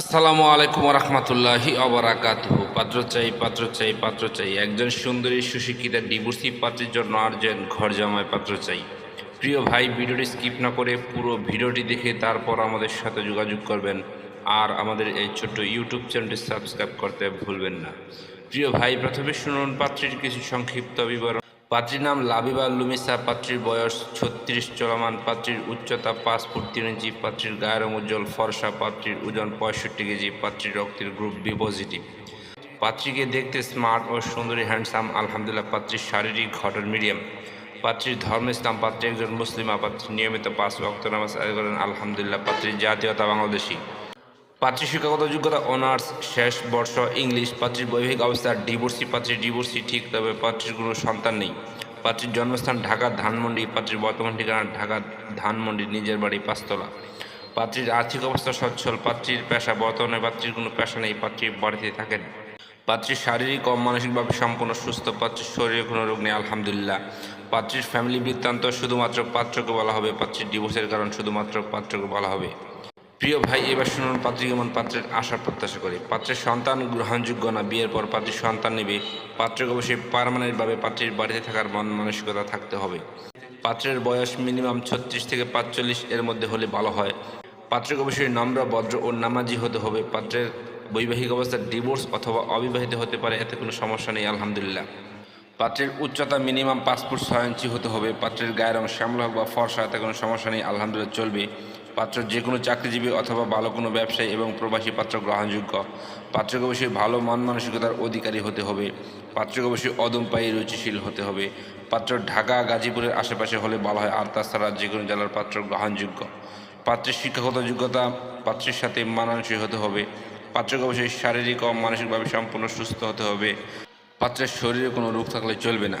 আসসালামু আলাইকুম রহমতুল্লাহি অবরাকাতুহ পাত্র চাই পাত্র চাই পাত্র চাই। একজন সুন্দরী, সুশিক্ষিতা, ডিভোর্সি পাত্রের জন্য আর্জেন্ট ঘর জামায় পাত্র চাই। প্রিয় ভাই, ভিডিওটি স্কিপ না করে পুরো ভিডিওটি দেখে তারপর আমাদের সাথে যোগাযোগ করবেন আর আমাদের এই ছোট্ট ইউটিউব চ্যানেলটি সাবস্ক্রাইব করতে ভুলবেন না। প্রিয় ভাই, প্রথমে শুনুন পাত্রীর কিছু সংক্ষিপ্ত বিবরণ। পাত্রীর নাম লাবিবা লুমিসা, পাত্রীর বয়স ছত্রিশ, চলমান পাত্রীর উচ্চতা পাঁচ ফুট তিন ইঞ্চি, পাত্রীর গায়ের উজ্জ্বল, ফর্সা পাত্রীর ওজন পঁয়ষট্টি কেজি, পাত্রীর রক্তের গ্রুপ বি পজিটিভ। পাত্রীকে দেখতে স্মার্ট ও সুন্দরী, হ্যান্ডসাম, আলহামদুলিল্লাহ, পাত্রীর শারীরিক ঘটন মিডিয়াম। পাত্রীর ধর্ম ইসলাম পাত্রী একজন মুসলিমা পাত্রী নিয়মিত পাঁচ রক্ত নামাজ আদায় করেন, আলহামদুলিল্লাহ, পাত্রীর জাতীয়তা বাংলাদেশী। পাত্রী শিক্ষাগত যোগ্যতা, অনার্স, শেষ বর্ষ, ইংলিশ, পাত্রীর বৈবাহিক অবস্থা, ডিভোর্সি, পাত্রীর ডিভোর্সি ঠিক, তবে পাত্রীর কোনো সন্তান নেই। পাত্রীর জন্মস্থান ঢাকা ধানমন্ডি, পাত্রীর বর্তমান ঠিকানা ঢাকা ধানমন্ডি, নিজের বাড়ি পাঁচতলা। পাত্রীর আর্থিক অবস্থা সচ্ছল, পাত্রীর পেশা, বর্তমানে পাত্রীর কোনো পেশা নেই পাত্রী বাড়িতে থাকেন। পাত্রীর শারীরিক ও মানসিকভাবে সম্পূর্ণ সুস্থ, পাত্রীর শরীরে কোনো রোগ নেই, আলহামদুলিল্লাহ। পাত্রীর ফ্যামিলি বৃত্তান্ত শুধুমাত্র পাত্রকে বলা হবে, পাত্রীর ডিভোর্সের কারণ শুধুমাত্র পাত্রকে বলা হবে। প্রিয় ভাই, এবার শুনুন পাত্রী কেমন পাত্রের আশা প্রত্যাশা করি। পাত্রের সন্তান গ্রহণযোগ্য না, বিয়ের পর পাত্রীর সন্তান নেবে। পাত্রকে অবশ্যই পারমানেন্টভাবে পাত্রীর বাড়িতে থাকার মন মানসিকতা থাকতে হবে। পাত্রের বয়স মিনিমাম ছত্রিশ থেকে পাঁচচল্লিশ এর মধ্যে হলে ভালো হয়। পাত্রকে অবশ্যই নম্র, ভদ্র ও নামাজি হতে হবে। পাত্রের বৈবাহিক অবস্থা ডিভোর্স অথবা অবিবাহিত হতে পারে, এতে কোনো সমস্যা নেই, আলহামদুলিল্লাহ। পাত্রের উচ্চতা মিনিমাম পাঁচ ফুট ছয় ইঞ্চি হতে হবে। পাত্রের গায়ের রং শ্যামলা বা ফর্সা, এতে কোনো সমস্যা নেই, আলহামদুলিল্লাহ, চলবে। পাত্র যে কোনো চাকরিজীবী অথবা ভালো কোনো ব্যবসায়ী এবং প্রবাসী পাত্র গ্রহণযোগ্য। পাত্রকে অবশ্যই ভালো মান মানসিকতার অধিকারী হতে হবে। পাত্রকে অবশ্যই অদম পায়ে রুচিশীল হতে হবে। পাত্র ঢাকা, গাজীপুরের আশেপাশে হলে ভালো হয় আর তাছাড়া যে কোনো জেলার পাত্র গ্রহণযোগ্য। পাত্রের শিক্ষাগত যোগ্যতা পাত্রের সাথে মানানসই হতে হবে। পাত্রকে অবশ্যই শারীরিক ও মানসিকভাবে সম্পূর্ণ সুস্থ হতে হবে। পাত্রের শরীরে কোনো রোগ থাকলে চলবে না।